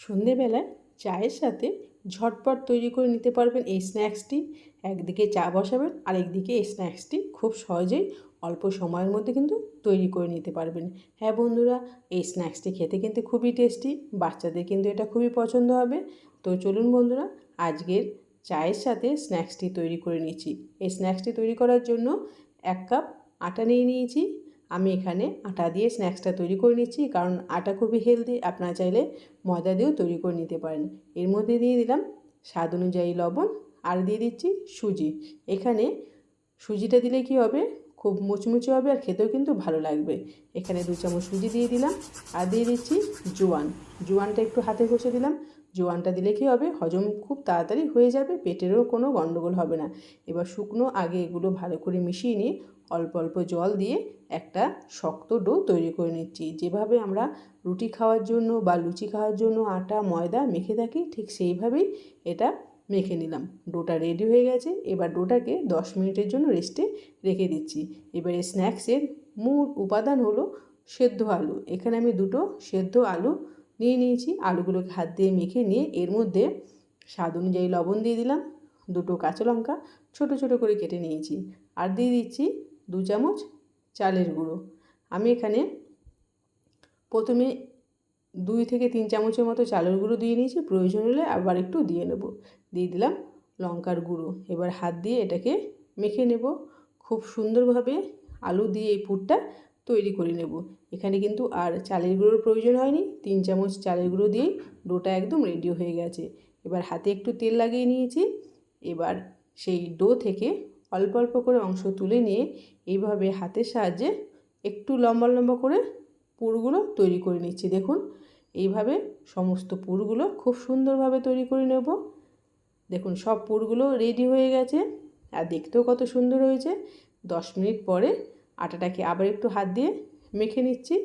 সন্ধেবেলায় চায়ের সাথে ঝটপট তৈরি করে নিতে পারবেন এই স্ন্যাক্সটি। একদিকে চা বসাবেন আর একদিকে এই স্ন্যাক্সটি খুব সহজেই অল্প সময়ের মধ্যে কিন্তু তৈরি করে নিতে পারবেন। হ্যাঁ বন্ধুরা, এই স্ন্যাক্সটি খেতে কিন্তু খুবই টেস্টি, বাচ্চাদের কিন্তু এটা খুবই পছন্দ হবে। তো চলুন বন্ধুরা, আজকের চায়ের সাথে স্ন্যাক্সটি তৈরি করে নিয়েছি এই স্ন্যাক্সটি তৈরি করার জন্য এক কাপ আটা নিয়ে নিয়েছি। আমি এখানে আটা দিয়ে স্ন্যাক্সটা তৈরি করে নিচ্ছি, কারণ আটা খুবই হেলদি আপনারা চাইলে ময়দা দিয়েও তৈরি করে নিতে পারেন। এর মধ্যে দিয়ে দিলাম স্বাদ অনুযায়ী লবণ, আর দিয়ে দিচ্ছি সুজি। এখানে সুজিটা দিলে কি হবে? খুব মুচমুচে হবে আর খেতেও কিন্তু ভালো লাগবে। এখানে দু চামচ সুজি দিয়ে দিলাম, আর দিয়ে দিচ্ছি জোয়ান। জোয়ানটা একটু হাতে ঘষে দিলাম, জোয়ানটা দিলে কি হবে? হজম খুব তাড়াতাড়ি হয়ে যাবে, পেটেরও কোনো গণ্ডগোল হবে না। এবার শুকনো আগে এগুলো ভালো করে মিশিয়ে নিয়ে অল্প অল্প জল দিয়ে একটা শক্ত ডো তৈরি করে নিচ্ছি। যেভাবে আমরা রুটি খাওয়ার জন্য বা লুচি খাওয়ার জন্য আটা, ময়দা মেখে থাকি, ঠিক সেইভাবেই এটা মেখে নিলাম। ডোটা রেডি হয়ে গেছে। এবার ডোটাকে দশ মিনিটের জন্য রেস্টে রেখে দিচ্ছি। এবারে স্ন্যাক্সের মূল উপাদান হলো সেদ্ধ আলু। এখানে আমি দুটো সেদ্ধ আলু নিয়ে নিয়েছি। আলুগুলোকে হাত দিয়ে মেখে নিয়ে এর মধ্যে স্বাদ অনুযায়ী লবণ দিয়ে দিলাম। দুটো কাঁচা লঙ্কা ছোটো ছোটো করে কেটে নিয়েছি। আর দিয়ে দিচ্ছি দু চামচ চালের গুঁড়ো। আমি এখানে প্রথমে দুই থেকে তিন চামচের মতো চালের গুঁড়ো দিয়ে নিয়েছি, প্রয়োজন হলে আবার একটু দিয়ে নেব। দিয়ে দিলাম লঙ্কার গুঁড়ো। এবার হাত দিয়ে এটাকে মেখে নেব। খুব সুন্দরভাবে আলু দিয়ে এই পুরটা তৈরি করে নেব। এখানে কিন্তু আর চালের গুঁড়োর প্রয়োজন হয়নি। তিন চামচ চালের গুঁড়ো দিয়েই ডোটা একদম রেডি হয়ে গেছে। এবার হাতে একটু তেল লাগিয়ে নিয়েছি। এবার সেই ডো থেকে অল্প অল্প করে অংশ তুলে নিয়ে এইভাবে হাতের সাহায্যে একটু লম্বা লম্বা করে পুরগুলো তৈরি করে নিচ্ছি। দেখুন, এইভাবে সমস্ত পুরগুলো খুব সুন্দরভাবে তৈরি করে নেব। দেখুন, সব পুরগুলো রেডি হয়ে গেছে আর দেখতেও কত সুন্দর হয়েছে। দশ মিনিট পরে আটাটাকে আবার একটু হাত দিয়ে মেখে নিচ্ছি।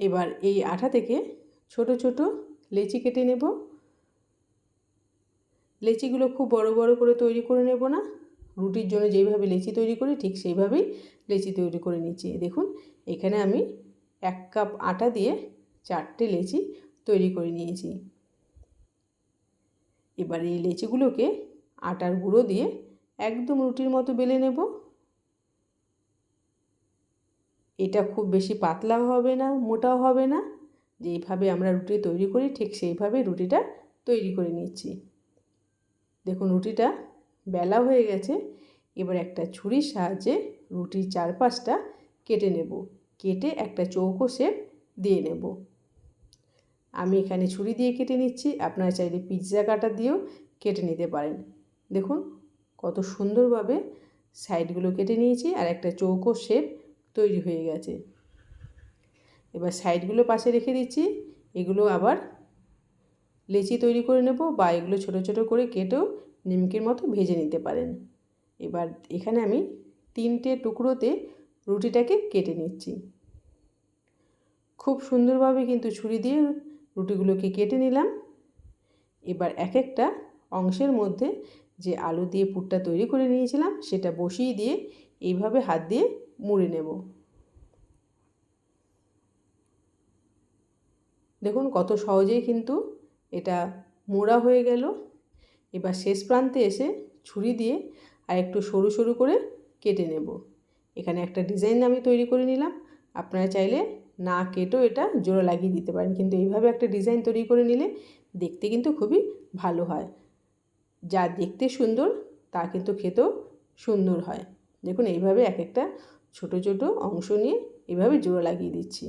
এবার এই আটা থেকে ছোট ছোট লেচি কেটে নেব। লেচিগুলো খুব বড় বড় করে তৈরি করে নেব না। রুটির জন্য যেইভাবে লেচি তৈরি করি, ঠিক সেইভাবেই লেচি তৈরি করে নিচ্ছি। দেখুন, এখানে আমি এক কাপ আটা দিয়ে চারটে লেচি তৈরি করে নিয়েছি। এবার এই লেচিগুলোকে আটার গুঁড়ো দিয়ে একদম রুটির মতো বেলে নেব। এটা খুব বেশি পাতলাও হবে না, মোটাও হবে না। যেইভাবে আমরা রুটি তৈরি করি, ঠিক সেইভাবে রুটিটা তৈরি করে নিচ্ছি। দেখুন রুটিটা বেলা হয়ে গেছে, এবার একটা ছুরির সাহায্যে রুটির চারপাশটা কেটে নেব। কেটে একটা চৌকো শেপ দিয়ে নেব। আমি এখানে ছুরি দিয়ে কেটে নিচ্ছি, আপনারা চাইলে পিৎজা কাটা দিয়েও কেটে নিতে পারেন। দেখুন কত সুন্দরভাবে সাইডগুলো কেটে নিয়েছি আর একটা চৌকো শেপ তৈরি হয়ে গেছে। এবার সাইডগুলো পাশে রেখে দিচ্ছি, এগুলো আবার লেচি তৈরি করে নেব বা এগুলো ছোটো ছোটো করে কেটেও নিমকির মতো ভেজে নিতে পারেন। এবার এখানে আমি তিনটে টুকরোতে রুটিটাকে কেটে নিচ্ছি। খুব সুন্দরভাবে কিন্তু ছুরি দিয়ে রুটিগুলোকে কেটে নিলাম। এবার এক একটা অংশের মধ্যে যে আলু দিয়ে পুরটা তৈরি করে নিয়েছিলাম সেটা বসিয়ে দিয়ে এইভাবে হাত দিয়ে মুড়ে নেব। দেখুন কত সহজেই কিন্তু এটা মোড়া হয়ে গেল। এবার শেষ প্রান্তে এসে ছুরি দিয়ে আর একটু সরু সরু করে কেটে নেব। এখানে একটা ডিজাইন আমি তৈরি করে নিলাম। আপনারা চাইলে না কেটেও এটা জোড়া লাগিয়ে দিতে পারেন। কিন্তু এইভাবে একটা ডিজাইন তৈরি করে নিলে দেখতে কিন্তু খুবই ভালো হয়। যা দেখতে সুন্দর, তা কিন্তু খেতেও সুন্দর হয়। দেখুন, এইভাবে এক একটা ছোট ছোট অংশ নিয়ে এভাবে জোড়া লাগিয়ে দিচ্ছি।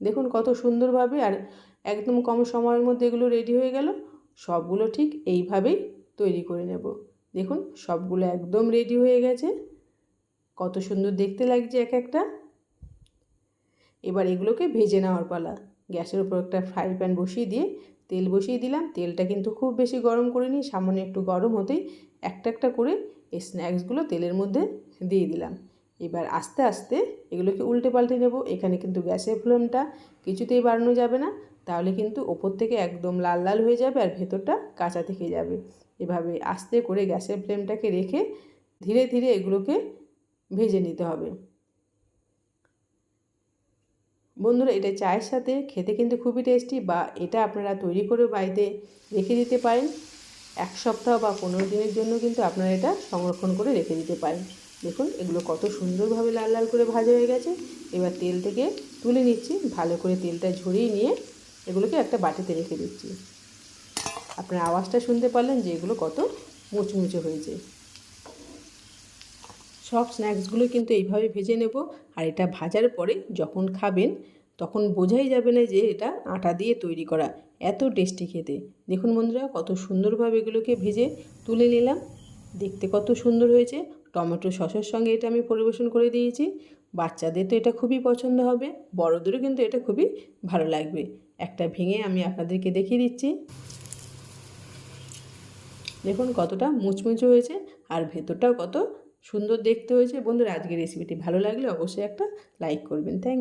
দেখুন, কত সুন্দরভাবে আর একদম কম সময়ের মধ্যে এগুলো রেডি হয়ে গেল। সবগুলো ঠিক এইভাবেই তৈরি করে নেব। দেখুন, সবগুলো একদম রেডি হয়ে গেছে। কত সুন্দর দেখতে লাগছে এক একটা। এবার এগুলোকে ভেজে নেওয়ার পালা। গ্যাসের উপর একটা ফ্রাই প্যান বসিয়ে দিয়ে তেল বসিয়ে দিলাম। তেলটা কিন্তু খুব বেশি গরম করে নিই সামান্য একটু গরম হতেই একটা একটা করে এই স্ন্যাক্সগুলো তেলের মধ্যে দিয়ে দিলাম। এবার আস্তে আস্তে এগুলোকে উল্টে পাল্টে নেব। এখানে কিন্তু গ্যাসের ফ্লেমটা কিছুতেই বাড়ানো যাবে না। তাহলে কিন্তু ওপর থেকে একদম লাল লাল হয়ে যাবে আর ভেতরটা কাঁচা থেকে যাবে। এভাবে আস্তে করে গ্যাসের ফ্লেমটাকে রেখে ধীরে ধীরে এগুলোকে ভেজে নিতে হবে। বন্ধুরা, এটা চায়ের সাথে খেতে কিন্তু খুবই টেস্টি বা এটা আপনারা তৈরি করে বাড়িতে রেখে দিতে পারেন। এক সপ্তাহ বা পনেরো দিনের জন্য কিন্তু আপনারা এটা সংরক্ষণ করে রেখে দিতে পারেন। দেখুন, এগুলো কত সুন্দরভাবে লাল লাল করে ভাজা হয়ে গেছে। এবার তেল থেকে তুলে নিচ্ছি, ভালো করে তেলটা ঝরিয়ে নিয়ে এগুলোকে একটা বাটিতে রেখে দিচ্ছি। আপনার আওয়াজটা শুনতে পারলেন যে এগুলো কত মুচমুচে হয়েছে। সব স্ন্যাক্সগুলো কিন্তু এইভাবে ভেজে নেব, আর এটা ভাজার পরে যখন খাবেন, তখন বোঝাই যাবে না যে এটা আটা দিয়ে তৈরি করা। এত টেস্টি খেতে। দেখুন বন্ধুরা, কত সুন্দরভাবে এগুলোকে ভেজে তুলে নিলাম। দেখতে কত সুন্দর হয়েছে। টমেটো সসের সঙ্গে এটা আমি পরিবেশন করে দিয়েছি। বাচ্চাদের তো এটা খুবই পছন্দ হবে, বড়োদেরও কিন্তু এটা খুবই ভালো লাগবে। একটা ভেঙে আমি আপনাদেরকে দেখিয়ে দিচ্ছি। দেখুন কতটা মুচমুচে হয়েছে আর ভেতরটাও কত সুন্দর দেখতে হয়েছে। বন্ধুরা, আজকের রেসিপিটি ভালো লাগলে অবশ্যই একটা লাইক করবেন। থ্যাংক